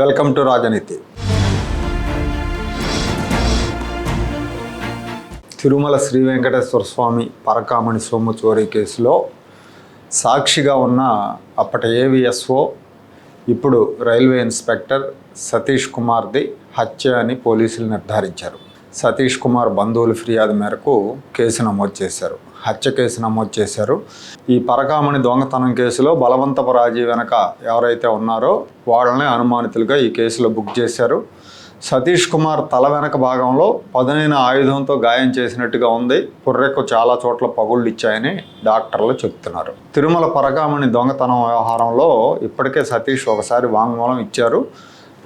Welcome to రాజనీతి. తిరుమల శ్రీ వెంకటేశ్వర స్వామి పరకామణి సొమ్ము చోరీ కేసులో సాక్షిగా ఉన్న అప్పటి ఏవిఎస్ఓ ఇప్పుడు రైల్వే ఇన్స్పెక్టర్ సతీష్ కుమార్ది హత్య అని పోలీసులు నిర్ధారించారు. సతీష్ కుమార్ బంధువుల ఫిర్యాదు మేరకు కేసు నమోదు చేశారు. హత్య కేసు నమోదు చేశారు. ఈ పరకామణి దొంగతనం కేసులో బలవంతపు రాజీ వెనక ఎవరైతే ఉన్నారో వాళ్ళని అనుమానితులుగా ఈ కేసులో బుక్ చేశారు. సతీష్ కుమార్ తల వెనక భాగంలో పదునైన ఆయుధంతో గాయం చేసినట్టుగా ఉంది. పుర్రెకు చాలా చోట్ల పగుళ్ళు ఇచ్చాయని డాక్టర్లు చెప్తున్నారు తిరుమల పరకామణి దొంగతనం వ్యవహారంలో ఇప్పటికే సతీష్ ఒకసారి వాంగ్మూలం ఇచ్చారు.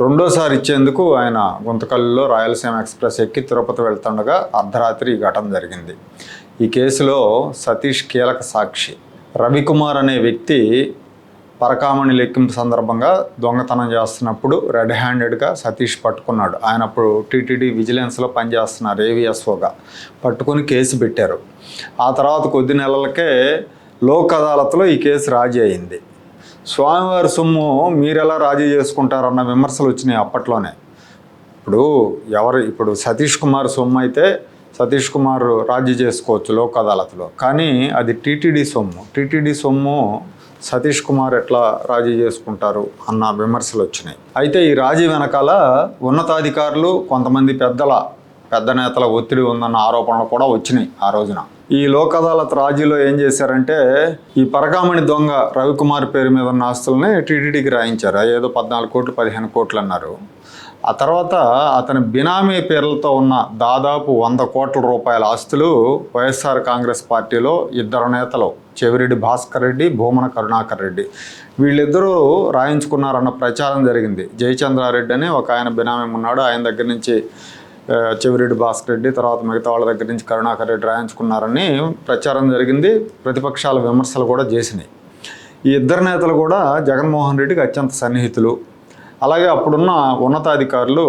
రెండోసారి ఇచ్చేందుకు ఆయన గుంతకల్లులో రాయలసీమ ఎక్స్ప్రెస్ ఎక్కి తిరుపతి వెళ్తుండగా అర్ధరాత్రి ఈ ఘటన జరిగింది. ఈ కేసులో సతీష్ కీలక సాక్షి. రవికుమార్ అనే వ్యక్తి పరకామణి లెక్కింపు సందర్భంగా దొంగతనం చేస్తున్నప్పుడు రెడ్ హ్యాండెడ్గా సతీష్ పట్టుకున్నాడు. ఆయన అప్పుడు టీటీడీ విజిలెన్స్లో పనిచేస్తున్నారు ఏవిఎస్ఓగా. పట్టుకొని కేసు పెట్టారు. ఆ తర్వాత కొద్ది నెలలకే లోక్ అదాలత్లో ఈ కేసు రాజీ అయింది. స్వామివారి సొమ్ము మీరెలా రాజీ చేసుకుంటారన్న విమర్శలు వచ్చినాయి అప్పట్లోనే. ఇప్పుడు ఎవరు ఇప్పుడు సతీష్ కుమార్ సొమ్ము అయితే సతీష్ కుమార్ రాజీ చేసుకోవచ్చు లోక్ అదాలత్లో. కానీ అది టీటీడీ సొమ్ము. టీటీడీ సొమ్ము సతీష్ కుమార్ ఎట్లా రాజీ చేసుకుంటారు అన్న విమర్శలు వచ్చినాయి. అయితే ఈ రాజీ వెనకాల ఉన్నతాధికారులు కొంతమంది పెద్దల పెద్ద నేతల ఒత్తిడి ఉందన్న ఆరోపణలు కూడా వచ్చినాయి ఆ రోజున. ఈ లోక్ అదాలత్ రాజీలో ఏం చేశారంటే ఈ పరకామణి దొంగ రవికుమార్ పేరు మీద ఉన్న ఆస్తుల్ని టీటీడీకి రాయించారు. ఏదో పద్నాలుగు కోట్లు పదిహేను కోట్లు అన్నారు. ఆ తర్వాత అతని బినామీ పేర్లతో ఉన్న దాదాపు వంద కోట్ల రూపాయల ఆస్తులు వైఎస్ఆర్ కాంగ్రెస్ పార్టీలో ఇద్దరు నేతలు చెవిరెడ్డి భాస్కర్ రెడ్డి భూమన కరుణాకర్ రెడ్డి. వీళ్ళిద్దరూ రాయించుకున్నారన్న ప్రచారం జరిగింది. జయచంద్రారెడ్డి అని ఒక ఆయన బినామీ ఉన్నాడు. ఆయన దగ్గర నుంచి చెవిరెడ్డి భాస్కర్ రెడ్డి తర్వాత మిగతా వాళ్ళ దగ్గర నుంచి కరుణాకర్ రెడ్డి రాయించుకున్నారని ప్రచారం జరిగింది. ప్రతిపక్షాల విమర్శలు కూడా చేసినాయి. ఈ ఇద్దరు నేతలు కూడా జగన్మోహన్ రెడ్డికి అత్యంత సన్నిహితులు. అలాగే అప్పుడున్న ఉన్నతాధికారులు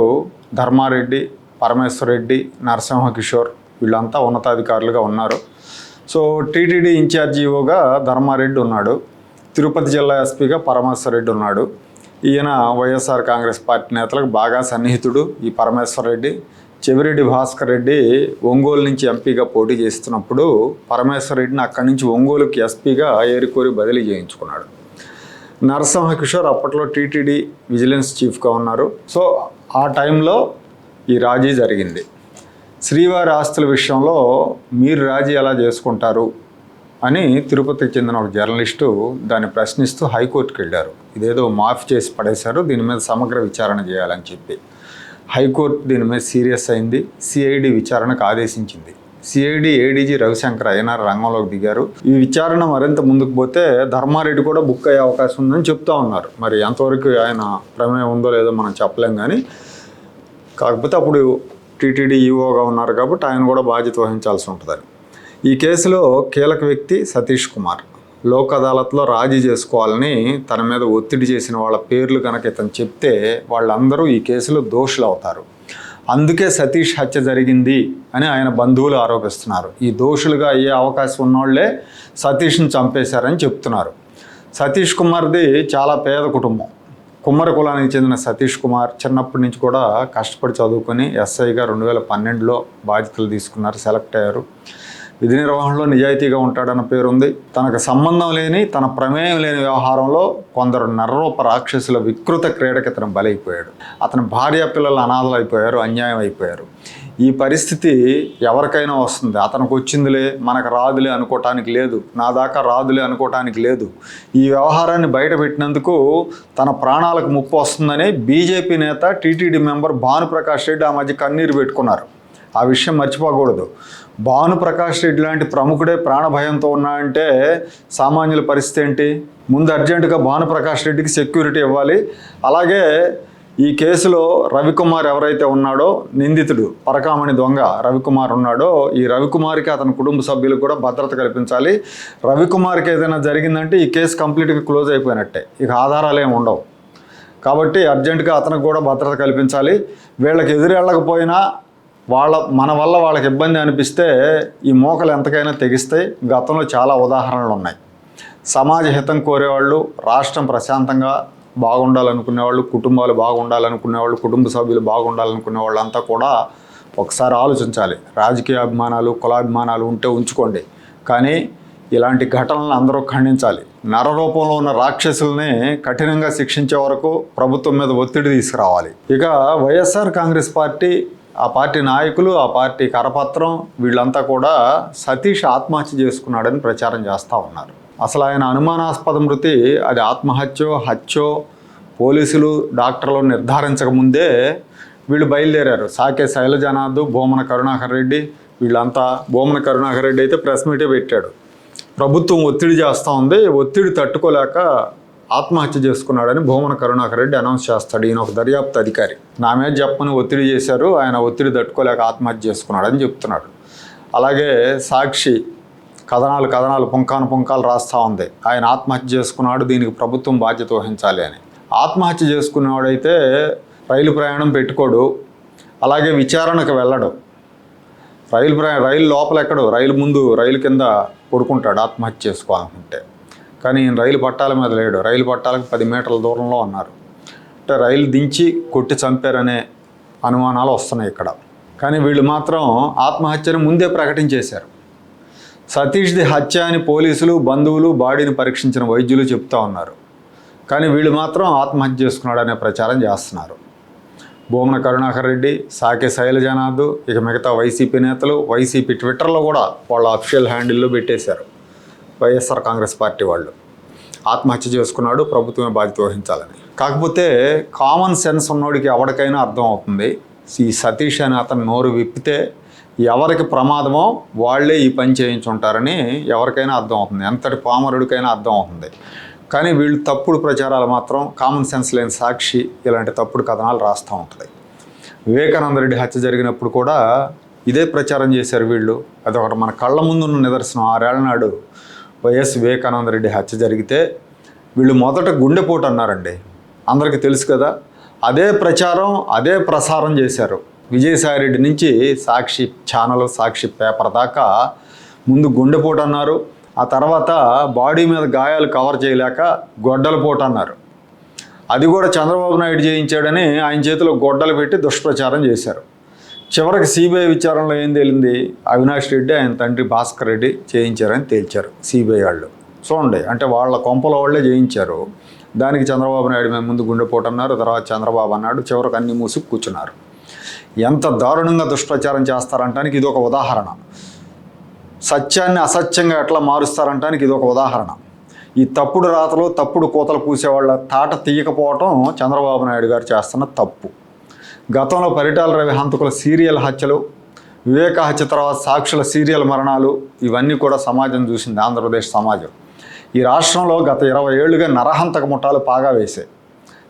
ధర్మారెడ్డి పరమేశ్వర్ రెడ్డి నరసింహ కిషోర్ వీళ్ళంతా ఉన్నతాధికారులుగా ఉన్నారు. సో టీటీడీ ఇన్ఛార్జీఓగా ధర్మారెడ్డి ఉన్నాడు. తిరుపతి జిల్లా ఎస్పీగా పరమేశ్వర రెడ్డి ఉన్నాడు. ఈయన వైఎస్ఆర్ కాంగ్రెస్ పార్టీ నేతలకు బాగా సన్నిహితుడు ఈ పరమేశ్వర్ రెడ్డి చెవిరెడ్డి భాస్కర్ రెడ్డి ఒంగోలు నుంచి ఎంపీగా పోటీ చేస్తున్నప్పుడు పరమేశ్వర్ రెడ్డిని అక్కడి నుంచి ఒంగోలుకి ఎస్పీగా ఏరికోరి బదిలీ చేయించుకున్నాడు. నరసింహ కిషోర్ అప్పట్లో టీటీడీ విజిలెన్స్ చీఫ్గా ఉన్నారు. సో ఆ టైంలో ఈ రాజీ జరిగింది. శ్రీవారి ఆస్తుల విషయంలో మీరు రాజీ ఎలా చేసుకుంటారు అని తిరుపతికి చెందిన ఒక జర్నలిస్టు దాన్ని ప్రశ్నిస్తూ హైకోర్టుకి వెళ్ళారు. ఇదేదో మాఫ్ చేసి పడేశారు దీని మీద సమగ్ర విచారణ చేయాలని చెప్పి. హైకోర్టు దీని మీద సీరియస్ అయింది సిఐడి విచారణకు ఆదేశించింది. సిఐడి ఏడీజీ రవిశంకర్ అయ్యనార్ రంగంలోకి దిగారు. ఈ విచారణ మరింత ముందుకు పోతే ధర్మారెడ్డి కూడా బుక్ అయ్యే అవకాశం ఉందని చెప్తా ఉన్నారు. మరి ఎంతవరకు ఆయన ప్రమేయం ఉందో లేదో మనం చెప్పలేం కానీ కాకపోతే అప్పుడు టీటీడీ ఈఓగా ఉన్నారు కాబట్టి ఆయన కూడా బాధ్యత వహించాల్సి ఉంటుందని. ఈ కేసులో కీలక వ్యక్తి సతీష్ కుమార్. లోక్ అదాలత్లో రాజీ చేసుకోవాలని తన మీద ఒత్తిడి చేసిన వాళ్ళ పేర్లు కనుక ఇతను చెప్తే వాళ్ళందరూ ఈ కేసులో దోషులు అవుతారు అందుకే సతీష్ హత్య జరిగింది అని ఆయన బంధువులు ఆరోపిస్తున్నారు. ఈ దోషులుగా అయ్యే అవకాశం ఉన్నోళ్ళే సతీష్ని చంపేశారని చెప్తున్నారు. సతీష్ కుమార్ది చాలా పేద కుటుంబం. కుమ్మర కులానికి చెందిన సతీష్ కుమార్ చిన్నప్పటి నుంచి కూడా కష్టపడి చదువుకొని ఎస్ఐగా రెండు వేల పన్నెండులో బాధ్యతలు తీసుకున్నారు సెలెక్ట్ అయ్యారు. విధి నిర్వహణలో నిజాయితీగా ఉంటాడన్న పేరుంది. తనకు సంబంధం లేని తన ప్రమేయం లేని వ్యవహారంలో కొందరు నర్రూప రాక్షసుల వికృత క్రీడకి అతను బలైపోయాడు. అతని భార్య పిల్లలు అనాథలు అయిపోయారు అన్యాయం అయిపోయారు ఈ పరిస్థితి ఎవరికైనా వస్తుంది. అతనికి వచ్చిందిలే మనకు రాదులే అనుకోవటానికి లేదు. నా దాకా రాదులే అనుకోవటానికి లేదు. ఈ వ్యవహారాన్ని బయటపెట్టినందుకు తన ప్రాణాలకు ముప్పు వస్తుందని బీజేపీ నేత టీటీడీ మెంబర్ భానుప్రకాష్ రెడ్డి ఆ మధ్య కన్నీరు పెట్టుకున్నారు. ఆ విషయం మర్చిపోకూడదు. భానుప్రకాష్ రెడ్డి లాంటి ప్రముఖుడే ప్రాణభయంతో ఉన్నాడంటే సామాన్యుల పరిస్థితి ఏంటి? ముందు అర్జెంటుగా భానుప్రకాష్ రెడ్డికి సెక్యూరిటీ ఇవ్వాలి. అలాగే ఈ కేసులో రవికుమార్ ఎవరైతే ఉన్నాడో నిందితుడు పరకామణి దొంగ రవికుమార్ ఉన్నాడో ఈ రవికుమార్కి అతని కుటుంబ సభ్యులకు కూడా భద్రత కల్పించాలి. రవికుమార్కి ఏదైనా జరిగిందంటే ఈ కేసు కంప్లీట్గా క్లోజ్ అయిపోయినట్టే. ఇక ఆధారాలు ఏమి ఉండవు. కాబట్టి అర్జెంటుగా అతనికి కూడా భద్రత కల్పించాలి. వీళ్ళకి ఎదురెళ్ళకపోయినా వాళ్ళ మన వల్ల వాళ్ళకి ఇబ్బంది అనిపిస్తే ఈ మోకలు ఎంతకైనా తెగిస్తాయి గతంలో చాలా ఉదాహరణలు ఉన్నాయి. సమాజ హితం కోరేవాళ్ళు రాష్ట్రం ప్రశాంతంగా బాగుండాలనుకునే వాళ్ళు కుటుంబాలు బాగుండాలనుకునే వాళ్ళు కుటుంబ సభ్యులు బాగుండాలనుకునే వాళ్ళంతా కూడా ఒకసారి ఆలోచించాలి. రాజకీయ అభిమానాలు కులాభిమానాలు ఉంటే ఉంచుకోండి. కానీ ఇలాంటి ఘటనలను అందరూ ఖండించాలి. నర రూపంలో ఉన్న రాక్షసుల్ని కఠినంగా శిక్షించే వరకు ప్రభుత్వం మీద ఒత్తిడి తీసుకురావాలి. ఇక వైఎస్ఆర్ కాంగ్రెస్ పార్టీ ఆ పార్టీ నాయకులు ఆ పార్టీ కరపత్రం వీళ్ళంతా కూడా సతీష్ ఆత్మహత్య చేసుకున్నాడని ప్రచారం చేస్తూ ఉన్నారు. అసలు ఆయన అనుమానాస్పద మృతి అది ఆత్మహత్యో హత్యో పోలీసులు డాక్టర్లు నిర్ధారించకముందే వీళ్ళు బయలుదేరారు. సాకే శైలజనాథ్ భూమన కరుణాకర్ రెడ్డి వీళ్ళంతా భూమన కరుణాకర్ రెడ్డి అయితే ప్రెస్ మీటే పెట్టాడు. ప్రభుత్వం ఒత్తిడి చేస్తూ ఉంది. ఒత్తిడి తట్టుకోలేక ఆత్మహత్య చేసుకున్నాడని భూమన కరుణాకర్ రెడ్డి అనౌన్స్ చేస్తాడు. ఈయన ఒక దర్యాప్తు అధికారి. నా మీద చెప్పని ఒత్తిడి చేశారు. ఆయన ఒత్తిడి తట్టుకోలేక ఆత్మహత్య చేసుకున్నాడని చెప్తున్నాడు. అలాగే సాక్షి కథనాలు కథనాలు పుంకాను పుంకాలు రాస్తూ ఉంది. ఆయన ఆత్మహత్య చేసుకున్నాడు. దీనికి ప్రభుత్వం బాధ్యత వహించాలి అని. ఆత్మహత్య చేసుకున్నవాడైతే రైలు ప్రయాణం పెట్టుకోడు. అలాగే విచారణకు వెళ్ళడు. రైలు ప్రయా రైలు లోపల ఎక్కడు? రైలు ముందు రైలు కింద పడుకుంటాడు ఆత్మహత్య చేసుకోవాలనుకుంటే కానీ ఈయన రైలు పట్టాల మీద లేడు. రైలు పట్టాలకు పది మీటర్ల దూరంలో ఉన్నారు అంటే రైలు దించి కొట్టి చంపారనే అనుమానాలు వస్తున్నాయి ఇక్కడ. కానీ వీళ్ళు మాత్రం ఆత్మహత్యను ముందే ప్రకటించేశారు. సతీష్ది హత్య అని పోలీసులు బంధువులు బాడీని పరీక్షించిన వైద్యులు చెప్తా ఉన్నారు. కానీ వీళ్ళు మాత్రం ఆత్మహత్య చేసుకున్నాడనే ప్రచారం చేస్తున్నారు. భూమన కరుణాకర్ రెడ్డి సాకే శైలజనాథ్ ఇక మిగతా వైసీపీ నేతలు వైసీపీ ట్విట్టర్లో కూడా వాళ్ళ అఫీషియల్ హ్యాండిల్లో పెట్టేశారు. వైఎస్ఆర్ కాంగ్రెస్ పార్టీ వాళ్ళు. ఆత్మహత్య చేసుకున్నాడు ప్రభుత్వమే బాధ్యత వహించాలని. కాకపోతే కామన్ సెన్స్ ఉన్నోడికి ఎవరికైనా అర్థం అవుతుంది. ఈ సతీష్ అని అతను నోరు విప్పితే ఎవరికి ప్రమాదమో వాళ్ళే ఈ పని చేయించుంటారని ఎవరికైనా అర్థం అవుతుంది. ఎంతటి పామరుడికైనా అర్థం అవుతుంది. కానీ వీళ్ళు తప్పుడు ప్రచారాలు మాత్రం కామన్ సెన్స్ లేని సాక్షి ఇలాంటి తప్పుడు కథనాలు రాస్తూ ఉంటుంది. వివేకానంద రెడ్డి హత్య జరిగినప్పుడు కూడా ఇదే ప్రచారం చేశారు వీళ్ళు. అదొకటి మన కళ్ళ ముందున్న నిదర్శనం. ఆరేళ్ళ నాడు వైఎస్ వివేకానంద రెడ్డి హత్య జరిగితే వీళ్ళు మొదట గుండెపోటు అన్నారండి. అందరికీ తెలుసు కదా. అదే ప్రచారం అదే ప్రసారం చేశారు. విజయసాయిరెడ్డి నుంచి సాక్షి ఛానల్ సాక్షి పేపర్ దాకా ముందు గుండెపోటు అన్నారు. ఆ తర్వాత బాడీ మీద గాయాలు కవర్ చేయలేక గొడ్డల పోట అన్నారు. అది కూడా చంద్రబాబు నాయుడు చేయించాడని ఆయన చేతిలో గొడ్డలు పెట్టి దుష్ప్రచారం చేశారు. చివరికి సిబిఐ విచారణలో ఏం తేలింది? అవినాష్ రెడ్డి ఆయన తండ్రి భాస్కర్ రెడ్డి చేయించారని తేల్చారు సిబిఐ వాళ్ళు. చూడండి అంటే వాళ్ళ కొంపల వాళ్ళే చేయించారు. దానికి చంద్రబాబు నాయుడు మేము ముందు గుండెపోటు అన్నారు తర్వాత చంద్రబాబు అన్నాడు చివరికి అన్ని మూసి కూర్చున్నారు. ఎంత దారుణంగా దుష్ప్రచారం చేస్తారంటానికి ఇది ఒక ఉదాహరణ. సత్యాన్ని అసత్యంగా ఎట్లా మారుస్తారంటానికి ఇది ఒక ఉదాహరణ. ఈ తప్పుడు రాతలు తప్పుడు కోతలు పూసేవాళ్ళ తాట తీయకపోవటం చంద్రబాబు నాయుడు గారు చేస్తున్న తప్పు. గతంలో పరిటాల రవి హంతకుల సీరియల్ హత్యలు వివేక హత్య తర్వాత సాక్షుల సీరియల్ మరణాలు ఇవన్నీ కూడా సమాజం చూసింది ఆంధ్రప్రదేశ్ సమాజం. ఈ రాష్ట్రంలో గత ఇరవై ఏళ్ళుగా నరహంతక ముఠాలు పాగా వేసాయి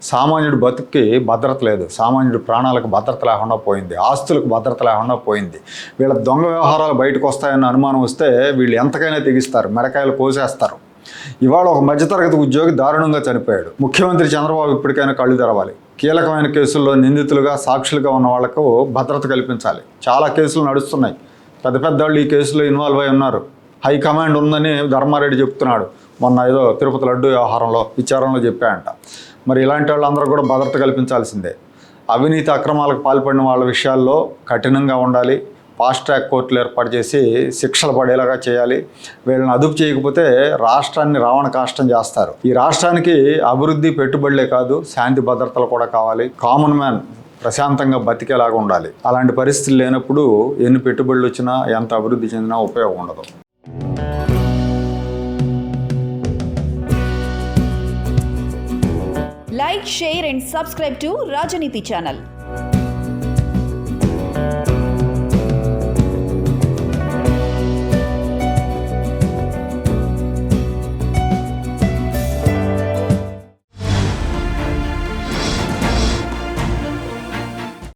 సామాన్యుడు బతుక్కి భద్రత లేదు. సామాన్యుడు ప్రాణాలకు భద్రత లేకుండా పోయింది. ఆస్తులకు భద్రత లేకుండా పోయింది. వీళ్ళ దొంగ వ్యవహారాలు బయటకు వస్తాయన్న అనుమానం వస్తే వీళ్ళు ఎంతకైనా తెగిస్తారు. మెడకాయలు కోసేస్తారు. ఇవాళ ఒక మధ్యతరగతి ఉద్యోగి దారుణంగా చనిపోయాడు. ముఖ్యమంత్రి చంద్రబాబు ఇప్పటికైనా కళ్ళు తెరవాలి. కీలకమైన కేసుల్లో నిందితులుగా సాక్షులుగా ఉన్న వాళ్ళకు భద్రత కల్పించాలి. చాలా కేసులు నడుస్తున్నాయి. పెద్ద పెద్ద వాళ్ళు ఈ కేసులో ఇన్వాల్వ్ అయి ఉన్నారు. హైకమాండ్ ఉందని ధర్మారెడ్డి చెప్తున్నాడు. మొన్న ఏదో తిరుపతి లడ్డు వ్యవహారంలో విచారణలో చెప్పాయంట మరి ఇలాంటి వాళ్ళందరూ కూడా భద్రత కల్పించాల్సిందే. అవినీతి అక్రమాలకు పాల్పడిన వాళ్ళ విషయాల్లో కఠినంగా ఉండాలి. ఫాస్ట్ ట్రాక్ కోర్టులు ఏర్పాటు చేసి శిక్షలు పడేలాగా చేయాలి. వీళ్ళని అదుపు చేయకపోతే రాష్ట్రాన్ని రావణ కాష్టం చేస్తారు. ఈ రాష్ట్రానికి అభివృద్ధి పెట్టుబడులే కాదు శాంతి భద్రతలు కూడా కావాలి. కామన్ మ్యాన్ ప్రశాంతంగా బతికేలాగా ఉండాలి. అలాంటి పరిస్థితులు లేనప్పుడు ఎన్ని పెట్టుబడులు వచ్చినా ఎంత అభివృద్ధి చెందినా ఉపయోగం ఉండదు. Like share and subscribe to Rajaneeti channel